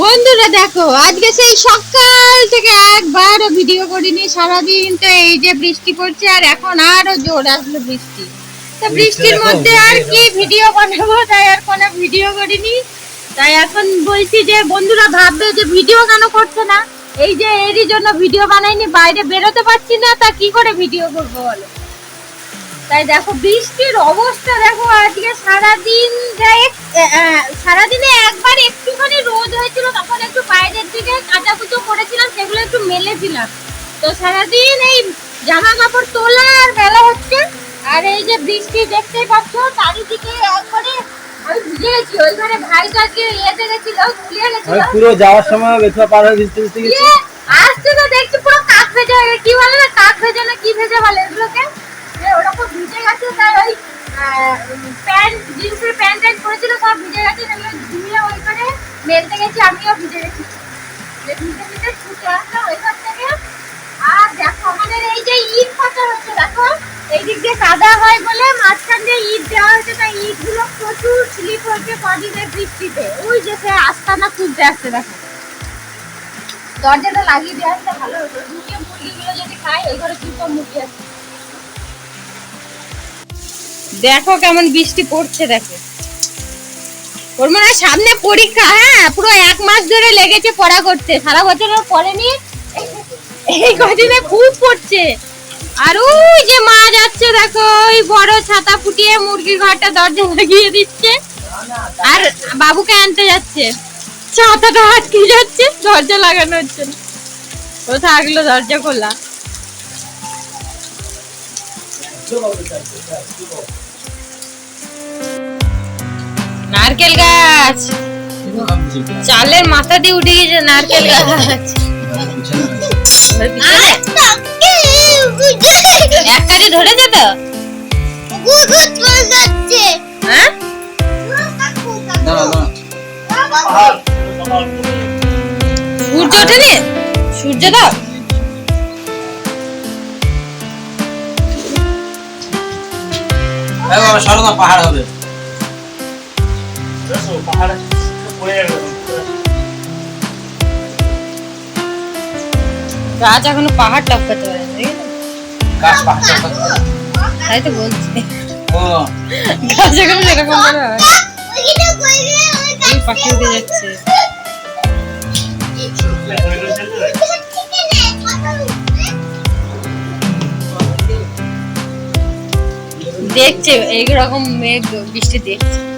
বন্ধুরা দেখো আজকে সেই সকাল থেকে একবারও ভিডিও করিনি সারাদিন তো এই যে বৃষ্টি পড়ছে আর এখন আরও জোর আসলো বৃষ্টি। তো বৃষ্টির মধ্যে আর কি ভিডিও বানাবো তাই আর কোনো ভিডিও করিনি। তাই এখন বলছি যে বন্ধুরা ভাববে যে ভিডিও কেন করছে না? এই যে এরই জন্য ভিডিও বানাইনি বাইরে বেরোতে পারছি না তা কি করে ভিডিও করব বলো? তাই দেখো বৃষ্টির অবস্থা দেখো আজকে সারাদিন সারাদিনে একবার একটুখানি রোদ হয়েছিল তখন একটু বাইরের দিকে কাঁচা কুচো করেছিলাম সেগুলো একটু মেলেছিলাম। তো সারাদিন এই জামা কাপড় তোলা আর মেলা হচ্ছে আর এই যে বৃষ্টি দেখতেই পাচ্ছ চারিদিকে একবারে আমি ভিজে গেছি ওইখানে ভাই তো আজকে ইয়েতে গেছিল ভুলিয়ে গেছিল। পুরো যাওয়ার সময় বেথুয়া পার হয়ে ভিজতে ভিজতে গেছি। আসছে তো দেখছি পুরো কাক ভেজা হয়ে কি বলে না কাক ভেজা না কি ভেজা বলে এগুলোকে? ওরকম ভিজে গেছে, তাই ওই প্যান্ট, জিন্সের প্যান্ট ট্যান্ট পরেছিল, সব ভিজে গেছে সেগুলো ধুয়ে ওইখানে মেলতে গেছি, আমিও ভিজে গেছি। ভিজে ভিজে ছুটে আসলাম ওইখান থেকে। আর দেখো, আমাদের এই যে ঈদ পাতা হচ্ছে, দেখো, এই দিক দিয়ে কাদা হয় বলে মাঝখান দিয়ে ঈদ দেওয়া হয়েছে, তাই ঈদগুলো প্রচুর স্লিপ হয়েছে কদিনের বৃষ্টিতে। ওই যে সে আস্তানা খুঁজতে আসছে, দেখো। দরজাটা লাগিয়ে দেওয়া আসলে ভালো হতো মুরগিগুলো যদি খায়, এই ঘরে কিন্তু মুরগি আছে। দেখো কেমন বৃষ্টি পড়ছে, দেখো। ওর মনে হয় সামনে পরীক্ষা হ্যাঁ পুরো এক মাস ধরে লেগেছে পড়া করতে। সারা বছর পড়েনি, এই কদিনে খুব পড়ছে। আর ওই যে মা যাচ্ছে, দেখো, ওই বড় ছাতা ফুটিয়ে মুরগির ঘরটা দরজা লাগিয়ে দিচ্ছে। আর বাবুকে আনতে যাচ্ছে। ছাতাটা আটকে যাচ্ছে, দরজা লাগানো হচ্ছে না ও থাকল দরজা খোলা। নারকেল গাছ। চালের মাথা দিয়ে উঠে গেছে নারকেল গাছ। এক কাজে হ্যাঁ? সূর্য ওঠেনি সূর্য সরো না পাহাড় এখনও পাহাড় টপকাতে পারে? গাছ পাহাড় তাই তো বলছি। ও। গাছ এখনও করে হয়। এই পাখি উঠে যাচ্ছে। দেখছে এইরকম মেঘ বৃষ্টি দেখছে।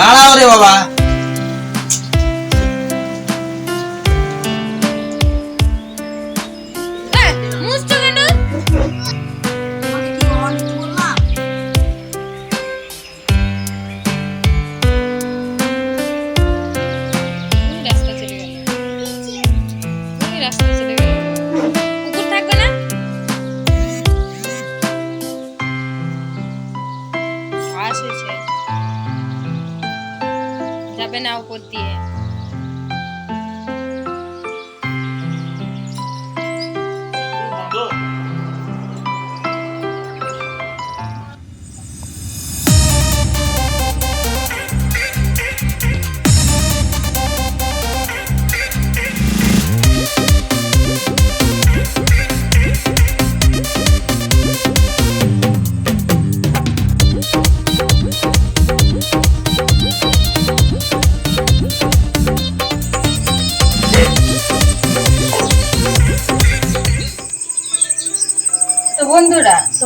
நாலாவது பாபா. যাবে না উপর দিয়ে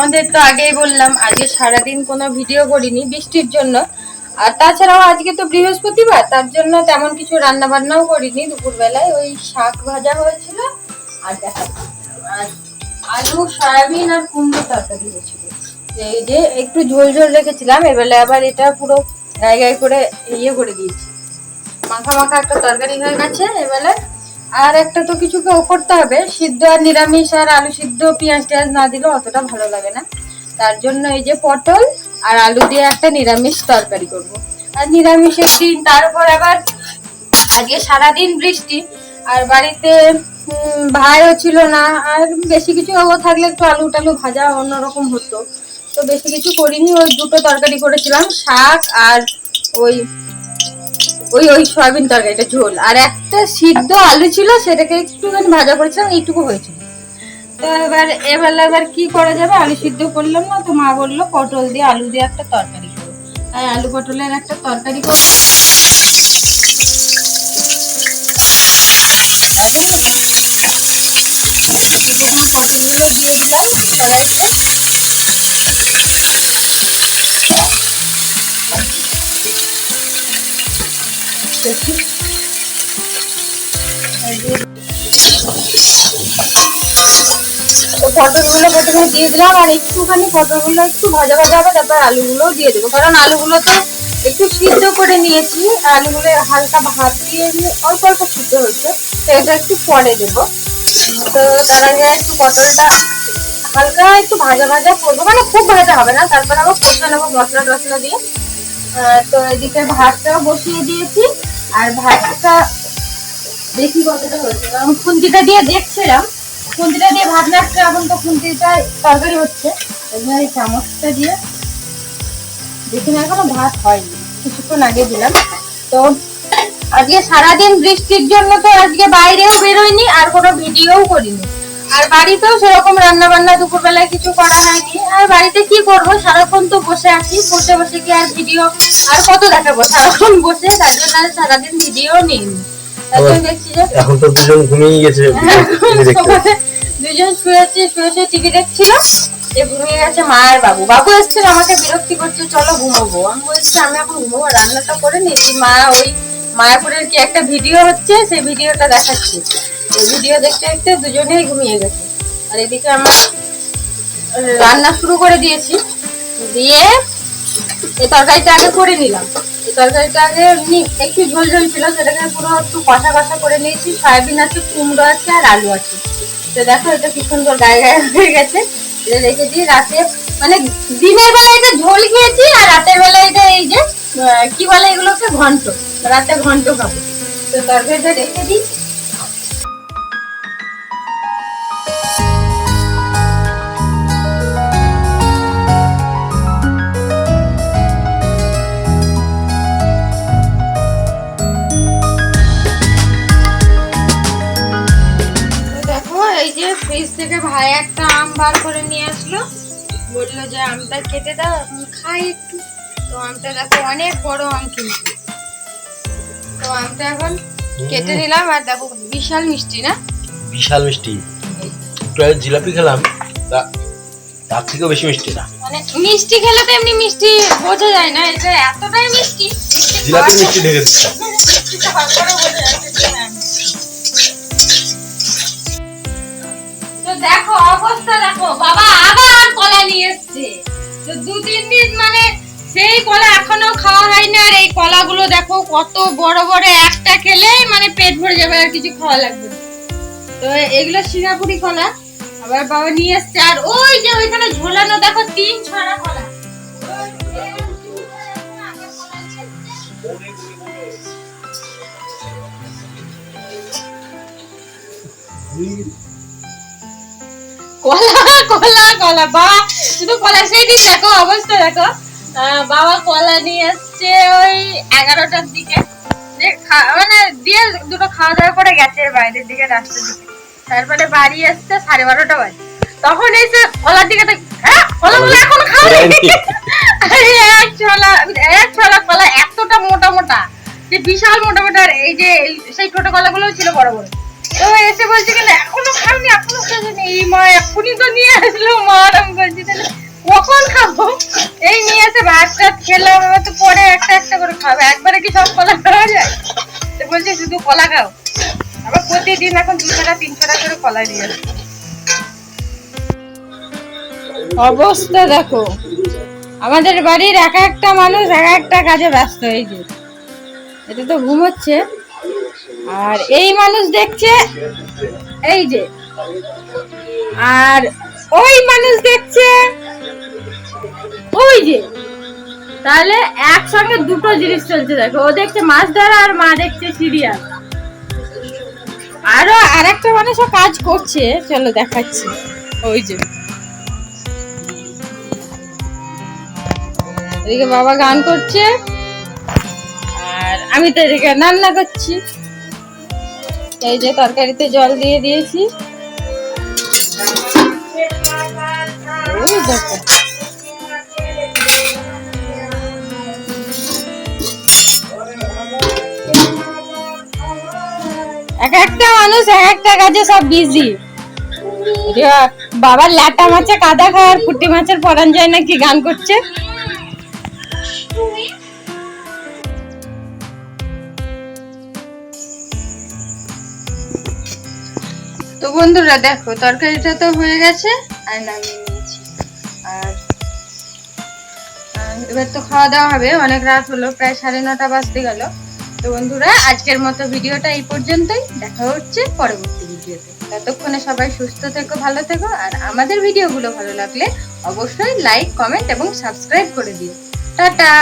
তোমাদের তো আগেই বললাম, আজকে সারাদিন কোনো ভিডিও করিনি বৃষ্টির জন্য। আর তাছাড়াও আজকে তো বৃহস্পতিবার, তার জন্য তেমন কিছু রান্না বান্নাও করিনি। দুপুরবেলায় ওই শাক ভাজা হয়েছিল আর আলু, সয়াবিন আর কুমড়ো তরকারি হয়েছিল। এই যে একটু ঝোল ঝোল রেখেছিলাম এবেলা আবার এটা পুরো গায়ে গায়ে করে ইয়ে করে দিয়েছি। মাখা মাখা একটা তরকারি হয়ে গেছে এবেলা আর একটা তো কিছু করতে হবে। সিদ্ধ আর নিরামিষ আর আলু সিদ্ধ, পেঁয়াজ টেয়াজ না দিলে অতটা ভালো লাগে না। তার জন্য এই যে পটল আর আলু দিয়ে একটা নিরামিষ তরকারি করব। আর নিরামিষের দিন, তার উপর আবার আজকে সারাদিন বৃষ্টি। আর বাড়িতে ভাইও ছিল না। আর বেশি কিছু থাকলে একটু আলু টালু ভাজা অন্যরকম হতো। তো বেশি কিছু করিনি। ওই দুটো তরকারি করেছিলাম, শাক আর ওই ওই ওই সয়াবিন তরকারিটা, ঝোল। আর একটা সিদ্ধ আলু ছিল, সেটাকে একটুখানি ভাজা করেছিলাম, এইটুকু হয়েছিল। তো এবার এবার এবার কি করা যাবে? আলু সিদ্ধ করলাম না, তো মা বলল, পটল দিয়ে আলু দিয়ে একটা তরকারি করো। তাই আলু পটলের একটা তরকারি করো পটলগুলো দিয়ে দিলাম, কড়াইতে। দেখি। তো পটলগুলো প্রথমে দিয়ে দিলাম, আর একটুখানি পটলগুলো একটু ভাজা ভাজা হবে, তারপর আলুগুলো দিয়ে দেবো। কারণ আলুগুলো তো একটু সিদ্ধ করে নিয়েছি আলুগুলো হালকা ভাত দিয়ে অল্প অল্প সিদ্ধ হয়েছে তো এটা একটু পরে দেবো। তো তার আগে একটু পটলটা হালকা একটু ভাজা ভাজা করব মানে খুব ভাজা হবে না, তারপর আবার কষা নেব মশলা টসলা দিয়ে। তো এদিকে ভাতটাও বসিয়ে দিয়েছি। আর ভাতটা দেখি কতটা হয়েছে। খুন্তিটা দিয়ে দেখছিলাম, খুন্তিটা দিয়ে ভাত এখন তো খুন্তিটা তরকারি হচ্ছে। এই চামচটা দিয়ে দেখি না, এখনও ভাত হয়নি। কিছুক্ষণ আগে দিলাম। তো আজকে সারাদিন বৃষ্টির জন্য তো আজকে বাইরেও বেরোয়নি আর কোনো ভিডিওও করিনি। আর বাড়িতেও সেরকম রান্না বান্না দুপুরবেলায় কিছু করা হয়নি। আর বাড়িতে কি করব? সারাক্ষণ তো বসে আছি। বসে বসে কি আর ভিডিও আর কত দেখাবো? সারাক্ষণ বসে তার জন্য আর সারাদিন ভিডিও নিইনি এখন তো দুজন ঘুমিয়ে গেছে। সকালে দুজন শুয়েছে শুয়ে শুয়ে টিভি দেখছিল। যে ঘুমিয়ে গেছে মা আর বাবু। বাবু এসছে আমাকে বিরক্তি করছে চলো ঘুমাবো। আমি বলছি আমি এখন ঘুমাবো রান্নাটা করে নিয়েছি। মা ওই মায়াপুরের কি একটা ভিডিও হচ্ছে? সেই ভিডিওটা দেখাচ্ছি। এই ভিডিও দেখতে দেখতে দুজনেই ঘুমিয়ে গেছে। আর এদিকে আমরা রান্না শুরু করে দিয়েছি। দিয়ে এই তরকারিটা আগে করে নিলাম। এই তরকারিটা আগে এমনি একটু ঝোল ঝোল ছিল, সেটাকে পুরো একটু কষা কষা করে নিয়েছি। সয়াবিন আছে, কুমড়ো আছে আর আলু আছে। তো দেখো এটা কি সুন্দর গায়ে গায়ে হয়ে গেছে। এটা রেখে দিই রাতে মানে দিনের বেলা এটা ঝোল খেয়েছি আর রাতের বেলা এটা এই যে কি বলে এগুলোকে, ঘন্ট। রাতে ঘন্ট খাব। তো তরকারিটা রেখে দিই। এই যে ফ্রিজ থেকে ভাই একটা আম বার করে নিয়ে আসলো। বলল যে, আমটা কেটে দাও খাই একটু। তো আমটা দেখো, অনেক বড় আম কিন্তু তো আমটা এখন কেটে নিলাম আর দেখো বিশাল মিষ্টি না? বিশাল মিষ্টি। একটু জিলাপি খেলাম তা তার থেকেও বেশি মিষ্টি না। মানে মিষ্টি খেলে তো এমনি মিষ্টি বোঝা যায় না এটা এতটাই মিষ্টি জিলাপি মিষ্টি ঢেকে দিচ্ছে। হ্যাঁ। তো দেখো অবস্থা দেখো বাবা আবার কলা নিয়ে এসছে। তো দু তিন দিন মানে সেই কলা এখনও খাওয়া হয়নি, আর এই কলাগুলো দেখো কত বড় বড় একটা খেলে মানে পেট ভরে যাবে, আর কিছু খাওয়া লাগবে তো এগুলো সিঙ্গাপুরি কলা, আবার বাবা নিয়ে এসছে, আর ওই যে ওইখানে ঝোলানো, দেখো তিন ছড়া কলা। কলা কলা কলা, বা, শুধু কলা সেই দিন দেখো অবস্থা, দেখো। বাবা কলা নিয়ে এসছে ওই এগারোটার দিকে। মানে দিয়ে দুটো খাওয়া দাওয়া করে গেছে বাইরের দিকে রাস্তার দিকে। তারপরে বাড়ি আসতে সাড়ে বারোটা বাজে। তখন এসে কলার দিকে হ্যাঁ এখন খাওয়ানি আরে এক ছলা এক ছলা কলা এতটা মোটা মোটা যে বিশাল মোটা মোটা। আর এই যে সেই ছোট কলাগুলো ছিল বড় বড়। তো এসে বলছে গেলে এখনও খাওনি এখনও খাওনি। এই মা এখনই তো নিয়ে আসলো মা খেলাম এবার তো পরে একটা একটা করে খাব। একবারে কি সব কলা খাওয়া যায়? তো বলছে, শুধু কলা খাও। আবার প্রতিদিন এখন দুশোটা, তিনশোটা করে কলা দিয়ে। অবস্থা দেখো। আমাদের বাড়ির এক একটা মানুষ এক একটা কাজে ব্যস্ত যে। এটা তো ঘুমোচ্ছে। আর এই মানুষ দেখছে, এই যে। আর ওই মানুষ দেখছে, ওই যে। তাহলে একসঙ্গে দুটো জিনিস চলছে, দেখো। ও দেখছে মাছ ধরা আর মা দেখছে সিরিয়াল। আরও আরেকটা মানুষও কাজ করছে। চলো দেখাচ্ছি। ওই যে। এদিকে বাবা গান করছে। আর আমি তো এদিকে রান্না করছি। এই যে তরকারিতে জল দিয়ে দিয়েছি। ওই দেখো। এক একটা মানুষ এক একটা কাজে সব বিজি বাবার ল্যাটা মাছে কাদা খাওয়ার পুঁটি মাছের পরান যায় নাকি গান করছে। তো বন্ধুরা দেখো, তরকারিটা তো হয়ে গেছে, আর নামিয়ে নিয়েছি। আর এবার তো খাওয়া দাওয়া হবে, অনেক রাত হলো, প্রায় সাড়ে নটা বাজতে গেল। তো বন্ধুরা, আজকের মতো ভিডিওটা এই পর্যন্তই। দেখা হচ্ছে পরবর্তী ভিডিওতে। ততক্ষণে সবাই সুস্থ থেকো, ভালো থেকো, আর আমাদের ভিডিওগুলো ভালো লাগলে অবশ্যই লাইক কমেন্ট এবং সাবস্ক্রাইব করে দিও। টাটা!